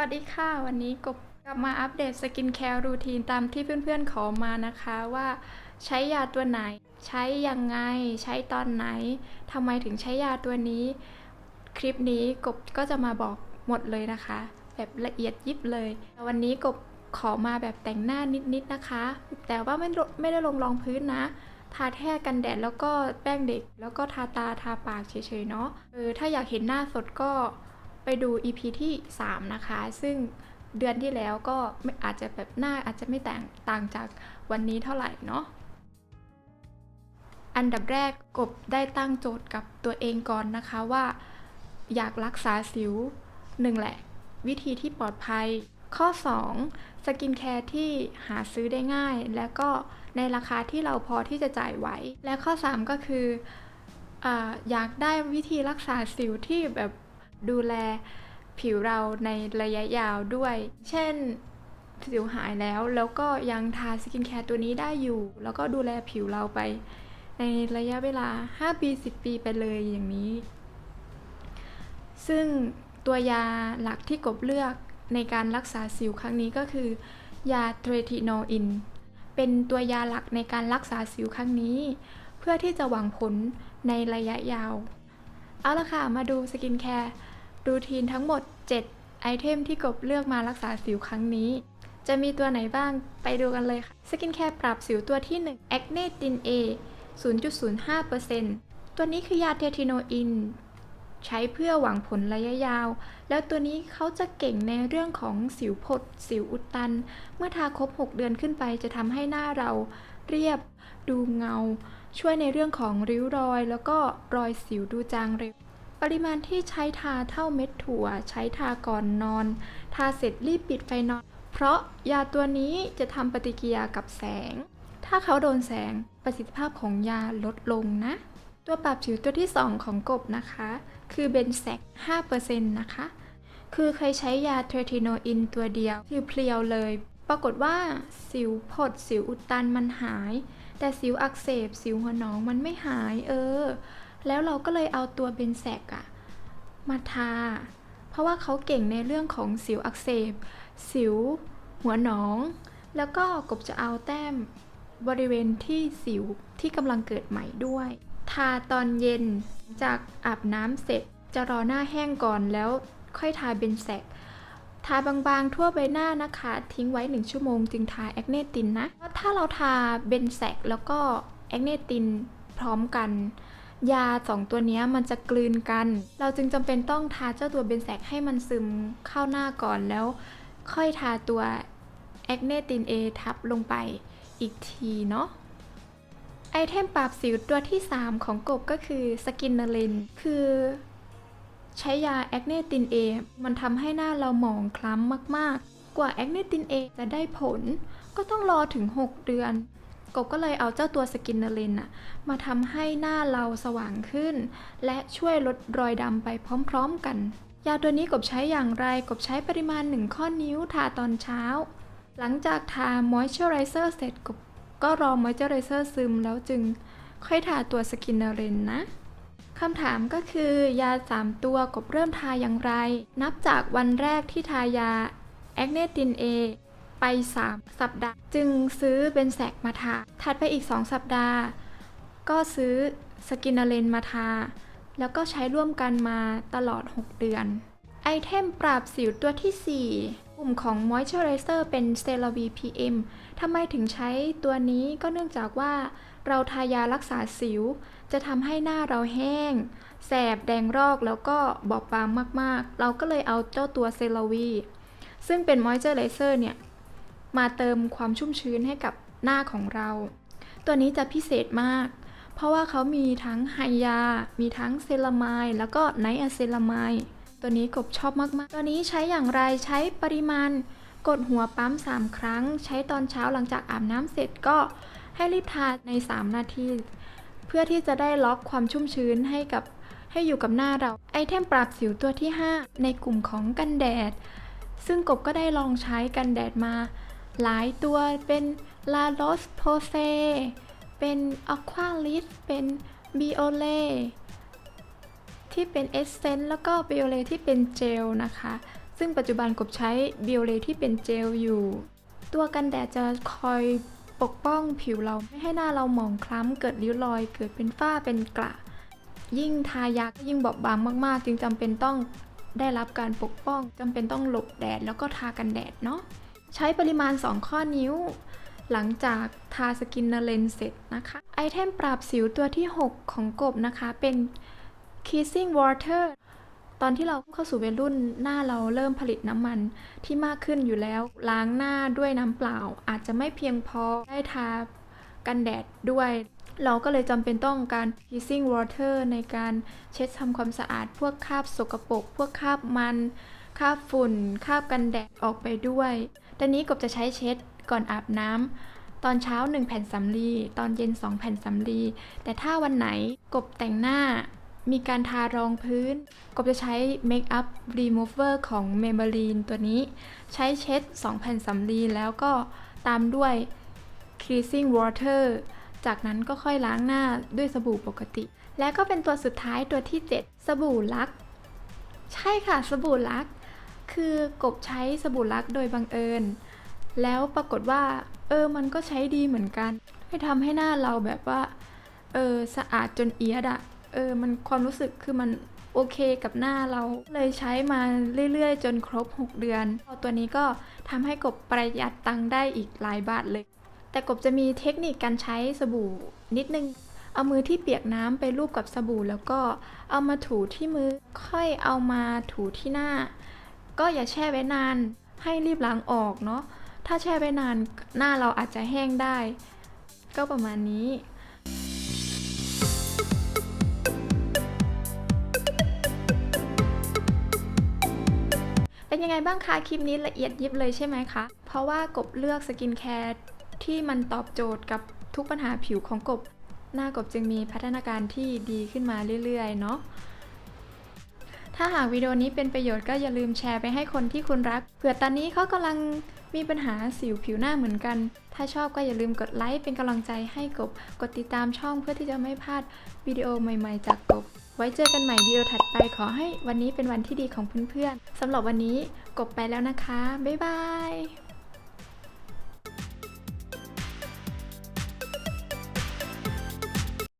วัสดีค่ะ วันนี้กบกลับมาอัปเดตสกินแคร์รูทีนตามที่เพื่อนๆขอมานะคะว่าใช้ยาตัวไหน ใช้ยังไง ใช้ตอนไหนทำไมถึงใช้ยาตัวนี้ คลิปนี้กบก็จะมาบอกหมดเลยนะคะ แบบละเอียดยิบเลย วันนี้กบขอมาแบบแต่งหน้านิดๆนะคะ แต่ว่าไม่ไม่ได้ลงรองพื้นนะ ทาแค่กันแดดแล้วก็แป้งเด็ก แล้วก็ทาตาทาปากเฉยๆเนาะเออถ้าอยากเห็นหน้าสดก็ ไปดู EP ที่ 3 นะคะ ซึ่งเดือนที่แล้วก็อาจจะแบบหน้าอาจจะไม่แต่งต่างจากวันนี้เท่าไหร่เนาะอันดับแรกกบได้ตั้งโจทย์กับตัวเองก่อนนะคะว่า อยากรักษาสิวหนึ่งแหละ วิธีที่ปลอดภัย ข้อ 2 สกินแคร์ที่หาซื้อได้ง่าย แล้วก็ในราคาที่เราพอที่จะจ่ายไหว และข้อ 3 ก็คือออยากได้วิธีรักษาสิวที่แบบ ดูแลผิวเราในระยะยาวด้วย เช่น สิวหายแล้วแล้วก็ยังทาสกินแคร์ตัวนี้ได้อยู่ แล้วก็ดูแลผิวเราไป ในระยะเวลา 5 ปี 10 ปีไปเลยอย่างนี้ ซึ่งตัวยาหลักที่กบเลือกในการรักษาสิวครั้งนี้ก็คือยาเทรทิโนอิน เป็นตัวยาหลักในการรักษาสิวครั้งนี้ เพื่อที่จะหวังผลในระยะยาว เอาละค่ะ มาดูสกินแคร์ รูทีนทั้งหมด 7 ไอเทมที่กบเลือกมารักษาสิวครั้งนี้ จะมีตัวไหนบ้างไปดูกันเลยค่ะสกินแคร์ปรับสิวตัวที่1 Acne Tin A 0.05%ตัวนี้คือยาเททิโนอิน ใช้เพื่อหวังผลระยะยาว แล้วตัวนี้เขาจะเก่งในเรื่องของสิวผด สิวอุดตัน เมื่อทาครบ 6 เดือนขึ้นไปจะทำให้หน้าเราเรียบดูเงา ช่วยในเรื่องของริ้วรอย แล้วก็รอยสิวดูจางเร็ว ปริมาณที่ใช้ทาเท่าเม็ดถั่ว ใช้ทาก่อนนอน ทาเสร็จรีบปิดไฟนอน เพราะยาตัวนี้จะทำปฏิกิริยากับแสง ถ้าเขาโดนแสงประสิทธิภาพของยาลดลงนะ ตัวปรับผิวตัวที่ 2 ของกบนะคะ คือเบนแซก5%นะคะ คือเคยใช้ยาเทรทิโนอินตัวเดียวคือเพลียวเลย ปรากฏว่าสิวผดสิวอุดตันมันหาย แต่สิวอักเสบสิวหัวหนองมันไม่หายเออ แล้วเราก็เลยเอาตัวเบนแซกอะมาทา เพราะว่าเขาเก่งในเรื่องของสิวอักเสบ สิว หัวหนอง แล้วก็กบจะเอาแต้มบริเวณที่สิวที่กำลังเกิดใหม่ด้วย ทาตอนเย็นจากอาบน้ำเสร็จจะรอหน้าแห้งก่อนแล้วค่อยทาเบนแซกทาบางๆทั่วใบหน้านะคะ ทิ้งไว้ 1 ชั่วโมงจึงทาแอคเนตินนะถ้าเราทาเบนแซกแล้วก็แอคเนตินพร้อมกัน ยาสองตัวนี้มันจะกลืนกัน เราจึงจำเป็นต้องทาเจ้าตัวเบนแซกให้มันซึมเข้าหน้าก่อนแล้ว ค่อยทาตัวแอคเนติน A ทับลงไปอีกทีเนาะไอเทมปราบสิวตัวที่ 3 ของกบก็คือสกินเนลินคือใช้ยาแอคเนติน A มันทำให้หน้าเราหมองคล้ำมากๆ กว่าแอคเนติน A จะได้ผล ก็ต้องรอถึง 6 เดือน กบก็เลยเอาเจ้าตัวสกินเนลินอะมาทำให้หน้าเราสว่างขึ้น และช่วยลดรอยดำไปพร้อมๆกัน ยาตัวนี้กบใช้อย่างไรกบใช้ปริมาณ 1 ข้อนิ้วทาตอนเช้า หลังจากทามอยเจอไรเซอร์เสร็จกบก็รอมอยเจอไรเซอร์ซึมแล้วจึงค่อยทาตัวสกินเนลินนะคำถามก็คือยา 3 ตัวกบเริ่มทาอย่างไร นับจากวันแรกที่ทายาแอคเนติน A ไป 3 สัปดาห์ จึงซื้อเบนแซกมาทา ถัดไปอีก 2 สัปดาห์ ก็ซื้อสกินเนเลนมาทา แล้วก็ใช้ร่วมกันมาตลอด 6 เดือน ไอเทมปราบสิวตัวที่ 4 กลุ่มของ Moisturizer เป็น c e l a v i PM ทำไมถึงใช้ตัวนี้ก็เนื่องจากว่าเราทายารักษาสิว จะทำให้หน้าเราแห้ง แสบแดงรอกแล้วก็บอบบางมากๆ เราก็เลยเอาเจ้าตัวเซลาวีซึ่งเป็นมอยเจอร์ไรเซอร์เนี่ย มาเติมความชุ่มชื้นให้กับหน้าของเรา ตัวนี้จะพิเศษมาก เพราะว่าเขามีทั้งไฮยา มีทั้งเซรามายแล้วก็ไนอะเซรามายตัวนี้กบชอบมากๆ ตัวนี้ใช้อย่างไรใช้ปริมาณ กดหัวปั๊ม 3 ครั้ง ใช้ตอนเช้าหลังจากอาบน้ำเสร็จก็ให้รีบทาใน 3 นาที เพื่อที่จะได้ล็อกความชุ่มชื้นให้กับให้อยู่กับหน้าเรา ไอเทมปราบสิวตัวที่ 5 ในกลุ่มของกันแดด ซึ่งกบก็ได้ลองใช้กันแดดมา หลายตัวเป็น La Roche Posay เป็น Aqua Lit เป็น Biolay ที่เป็นเอสเซนต์แล้วก็ Biolay ที่เป็นเจลนะคะ ซึ่งปัจจุบันกบใช้บิโอเลที่เป็นเจลอยู่ ตัวกันแดดจะคอยปกป้องผิวเราไม่ให้หน้าเราหมองคล้ำเกิดริ้วรอย เกิดเป็นฝ้าเป็นกระ ยิ่งทายาก็ยิ่งบอบบางมาก ๆ จึงจำเป็นต้องได้รับการปกป้องจำเป็นต้องหลบแดดแล้วก็ทากันแดดเนาะ ใช้ปริมาณ 2 ข้อนิ้ว หลังจากทาสกินนเลนเสร็จนะคะ ไอเทมปราบสิวตัวที่ 6 ของกบนะคะ เป็น kissing water ตอนที่เราเข้าสู่วัยรุ่นหน้าเราเริ่มผลิตน้ำมันที่มากขึ้นอยู่แล้ว ล้างหน้าด้วยน้ำเปล่า อาจจะไม่เพียงพอได้ทากันแดดด้วย เราก็เลยจำเป็นต้องการ kissing water ในการเช็ดทำความสะอาดพวกคราบสกปรกพวกคราบมัน คราบฝุ่นคราบกันแดดออกไปด้วย ตอนนี้กบจะใช้เช็ดก่อนอาบน้ำ ตอนเช้า 1 แผ่นสำลี ตอนเย็น 2 แผ่นสำลี แต่ถ้าวันไหนกบแต่งหน้า มีการทารองพื้น กบจะใช้ Make Up Remover ของ Maybelline ตัวนี้ ใช้เช็ด 2 แผ่นสำลีแล้วก็ตามด้วย Cleansing Water จากนั้นก็ค่อยล้างหน้าด้วยสบู่ปกติ และก็เป็นตัวสุดท้ายตัวที่ 7 สบู่ลัก ใช่ค่ะ สบู่ลัก คือกบใช้สบู่ลักโดยบังเอิญ แล้วปรากฏว่า เออมันก็ใช้ดีเหมือนกัน ให้ทำให้หน้าเราแบบว่า เออสะอาดจนเอียดอะเออมันความรู้สึกคือมันโอเคกับหน้าเราเลยใช้มาเรื่อยๆ จนครบ 6 เดือนตัวนี้ก็ทำให้กบประหยัดตังค์ได้อีกหลายบาทเลย แต่กบจะมีเทคนิคการใช้สบู่นิดนึง เอามือที่เปียกน้ำไปลูบกับสบู่ แล้วก็เอามาถูที่มือค่อยเอามาถูที่หน้า ก็อย่าแช่ไว้นาน ให้รีบล้างออกเนาะ ถ้าแช่ไว้นานหน้าเราอาจจะแห้งได้ ก็ประมาณนี้เป็นยังไงบ้างคะคลิปนี้ละเอียดยิบเลยใช่ไหมคะ เพราะว่ากบเลือกสกินแคร์ที่มันตอบโจทย์กับทุกปัญหาผิวของกบ หน้ากบจึงมีพัฒนาการที่ดีขึ้นมาเรื่อยๆ เนาะ ถ้าหากวิดีโอนี้เป็นประโยชน์ก็อย่าลืมแชร์ไปให้คนที่คุณรัก เผื่อตอนนี้เขากำลังมีปัญหาสิวผิวหน้าเหมือนกัน ถ้าชอบก็อย่าลืมกดไลค์เป็นกำลังใจให้กบ กดติดตามช่องเพื่อที่จะไม่พลาดวิดีโอใหม่ๆจากกบ ไว้เจอกันใหม่วิดีโอถัดไปขอให้วันนี้เป็นวันที่ดีของเพื่อนๆสำหรับวันนี้กบไปแล้วนะคะ บ๊ายบาย